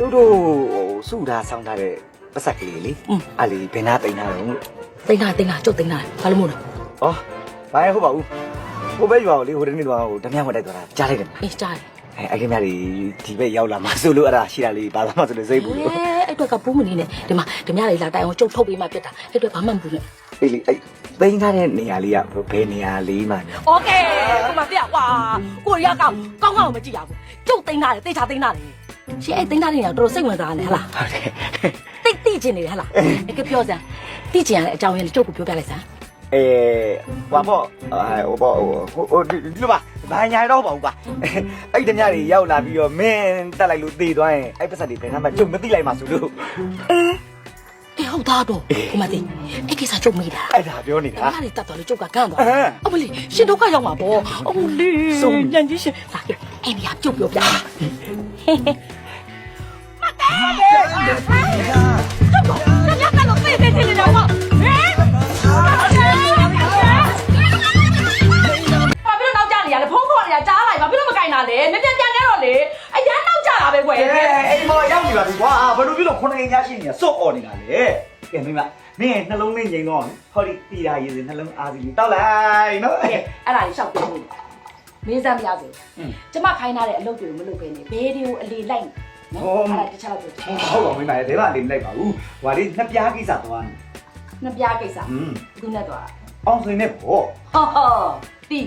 တို့တို့ဟိုစုထားဆောင်းထားတဲ့ပတ်စက်ကလေးလေ อืม အဲ့လေဘယ်နာတိန်ထားတော့လို့ တိတ်တာတိတ်တာကျုပ်တိတ်တာဘာလို့မို့လဲ ဩဘာလဲဟုတ်ပါဘူးဟိုဘက်ရွာကိုလေဟိုတနေ့တော့ဟိုဓမြဝတ်တိုက်သွားတာကြားလိုက်တယ်မလား အေးကြားတယ် အဲအဲ့ဒီမြတွေဒီဘက်ရောက်လာမှဆိုလို့အဲ့ဒါရှိတာလေးဘာသာမှဆိုလို့စိတ်ဘူးလို့ အဲအဲ့တော့ကပူးမနေနဲ့ဒီမှာဓမြလေးလာတိုင်အောင်ကျုပ်ထုတ်ပေးမှပြတ်တာအဲ့တော့ဘာမှမပူနဲ့ အေးလေအဲ့တိန်ထားတဲ့နေရာလေးကဘယ်နေရာလေးမှညာ โอเคကိုမပြကွာကိုရီးယားကောင်ကောင်းကောင်းမကြည့်ရဘူးကျုပ်တိတ်တာလေတိတ်ချတိတ်တာလေ ရှင်အဲ့တိတ်တာနေတော့တော်တော်စိတ်ဝင်စားတယ်ဟလားဟုတ်တယ်တိတ်တိကျင်နေတယ်ဟလားအဲ့ကပြောစမ်းတိကျင်ရတဲ့အကြောင်းရင်းကျုပ်ကိုပြောပြလိုက်စမ်းအဲဟိုပေါ့အဲဟိုပေါ့ဟိုဟိုဒီလိုပါဘာညာတော့ပါဘူးပါအဲ့ဓမြတွေရောက်လာပြီးတော့မင်းတက်လိုက်လို့တည်သွားရင်အဲ့ပတ်စက်တွေဘယ်နာမှကျုပ်မသိလိုက်မှဆိုလို့အေးဟုတ်သားတော့ကိုမသိအဲ့ကိစ္စကျုပ်မိတာအဲ့ဒါပြောနေတာဓမြလေးတတ်တော်လေကျုပ်ကကန့်သွားအဲအမလေးရှင်ဒုက္ခရောက်မှာပေါ့အမလေးဆုံးညံကြီးရှင်လာခဲ့ အဲ့ဒီဟာကျုပ်ပြောပြဓမြကတော့သိသိသိနေတော့ဟဲ့ဘာဖြစ်လို့နောက်ကျနေရလဲဖုန်းခေါ်နေရကြားလိုက်ဘာဖြစ်လို့မကင်တာလဲမြပြန်ပြန်နေတော့လေအရန်နောက်ကျတာပဲကွယ်အဲအိမ်မော်ရောက်နေပါပြီကွာဘယ်လိုဖြစ်လို့ခုနှစ်အိမ်သားရှိနေရစွတ်អော်နေတာလေကဲမိမမင်းနှလုံးလေးငြိမ်တော့ဟောဒီတီတာရည်စနှလုံးအားစီလေးတောက်လိုက်နော်အဲ့ဒါကြီးရှောက်ပြနေ မင်းစားမရစေကျမခိုင်းထားတဲ့အလုပ်တွေကိုမလုပ်ဘဲနဲ့ဘဲတွေကိုအလေလိုက်နော်အဲ့ဒါတခြားလို့ပြောဟုတ်ပါမင်းမရဲ့ဒဲပါလေးမလိုက်ပါဘူးဟိုလေးနှစ်ပြားကိစ္စသွားနေနှစ်ပြားကိစ္စဘူးနဲ့သွားအောင်စင်နဲ့ပေါ့ဟောပြီ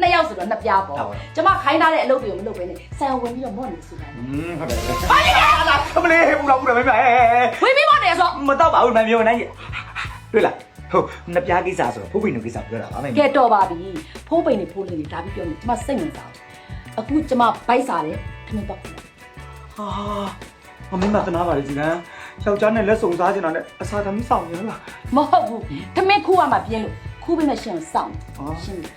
နှစ်ယောက်ဆိုတော့နှစ်ပြားပေါ့ကျမခိုင်းထားတဲ့အလုပ်တွေကိုမလုပ်ဘဲနဲ့ဆန်ဝင်ပြီးတော့မော့နေဆိုတာဟုတ်တယ်ဟာကြီးလာခမလေးဟဲ့ဦးလာဦးလာမင်းမဟဲ့ဝင်ပြီးမော့တယ်ဆိုမတော့ပါဘူးမင်းမျိုးနိုင်ရတွေ့လား ဟုတ်နှစ်ပြားကိစ္စဆိုတော့ဖုတ်ပိန်တို့ကိစ္စပြောတာပါမိမကဲတော့ပါပြီဖိုးပိန်နေဖိုးလေးတွေဒါပြီးပြောနေကျမစိတ်ဝင်စားအခုကျမဘိုက်စားတယ်ခမင်းတော့ဟာမမင်းမတနာပါလေစီကံယောက်ျားနဲ့လက်စုံစားချင်တာနဲ့အစာသမီးဆောင်ရလားမဟုတ်ဘူးခမင်းခူးရမှာပြင်းလို့ခူးပေးမဲ့ရှင်ကိုစောင့်ဟောရှင်းပြီ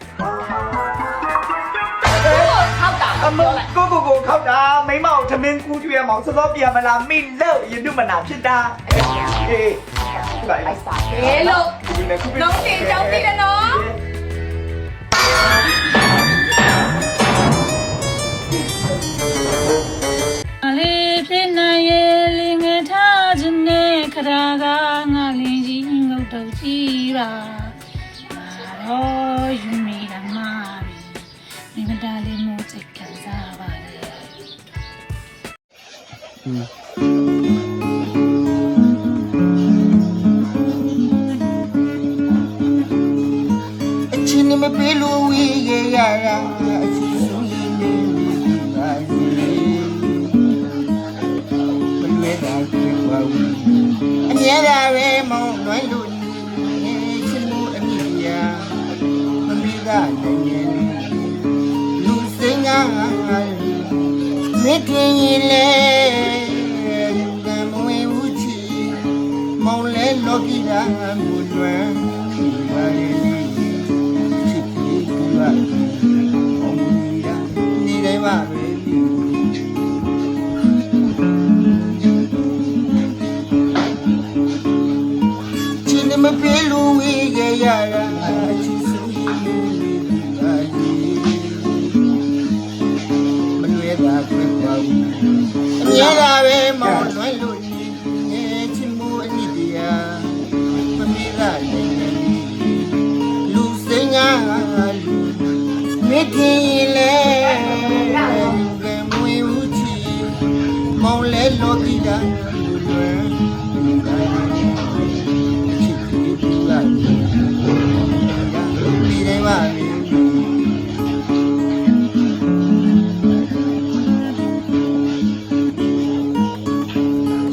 ထောက်တာအမကိုကိုကိုခောက်တာမိမအောင်သမင်းကူးကျွေးမအောင်စောစောပြန်မလားမိလို့ရတုမနာဖြစ်တာအေး လိုက်ဘိုက်စားဘယ်လို့ဒီနဲ့ခုလုံးတင်ကြောင်းသိတယ်နော်အလေးဖြစ်နိုင်ရဲ့လင်ငယ်ထားခြင်းနဲ့ခရာကငါလင်းကြီးငုတ်တုတ်ကြည့်ပါငါတော့ယူမိတာမှာပြီမိမတားလေးမို့စိတ်ခံစားပါလေ မတင်ရင်လေကံမဝင်ဘူးချီမောင်းလဲလောကီတာမူလွမ်း မေ့ရနိုင်လူစင်ကလူမတင်ရင်လေကဲမွေဦးချီမောင်လဲလောကီတာလူလွယ်လူကချစ်ကလေးတူလာဒီတိုင်းပါလေဒ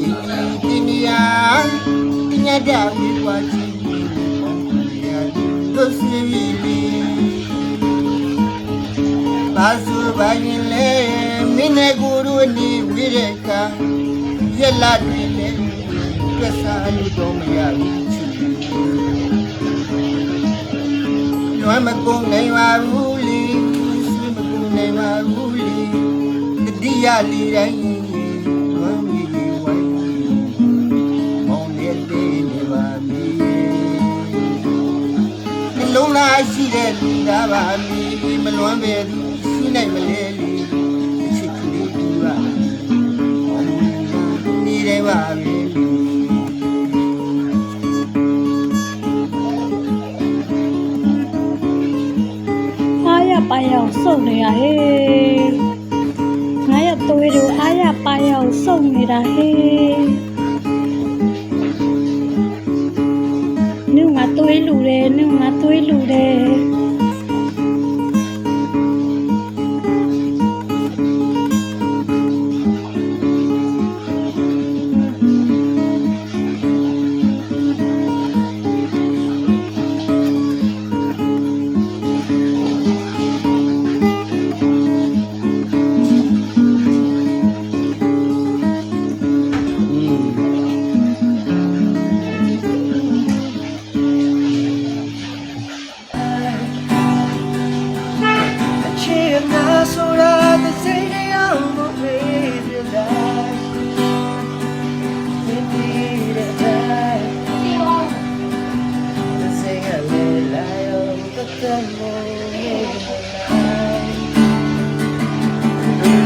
ီဒီနီယာညတာပြီးွားချီ တို့စီဗီဘာစုဘာရင်လဲမင်းနဲ့ကိုတို့နေဝိရကရက်လာတယ်လေပြစားလို့တော့မရဘူးချီလွမ်းမကုန်နိုင်ပါဘူးလေဆွေးမကုန်နိုင်ပါဘူးလေတတိယလေးတိုင်းလွမ်းမီ နာရှိတဲ့လူသားပါမီမလွမ်းပဲသူရှိနိုင်မလဲလူချစ်သူလူပါနေတယ်ပါပဲအားရပါရောက်စုံနေရဟဲ့ငါရသွေးတို့အားရပါရောက်စုံနေတာဟဲ့ လူတယ်နုငါသွေးလူတယ် တစ်စိမ့်တစ်ယောက်မဖေးပြလိုက်ဒီတဲ့တိုင်းတစ်စိမ့်ကလေးလာရောတတ်တယ်မို့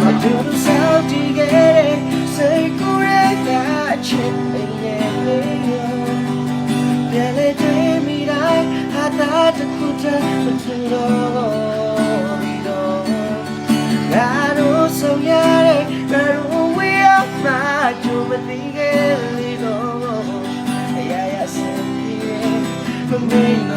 မတူ sao đi ghé say cô ra đã chết bên nhà လေးပြန်လေတွေ့မိတိုင်းဟာတာတစ် ဆုံးရတဲ့ငါတို့ဝေးအောင်မှကြုံမသိခဲ့လေတော့အရာရာစင်ပြေမမေ့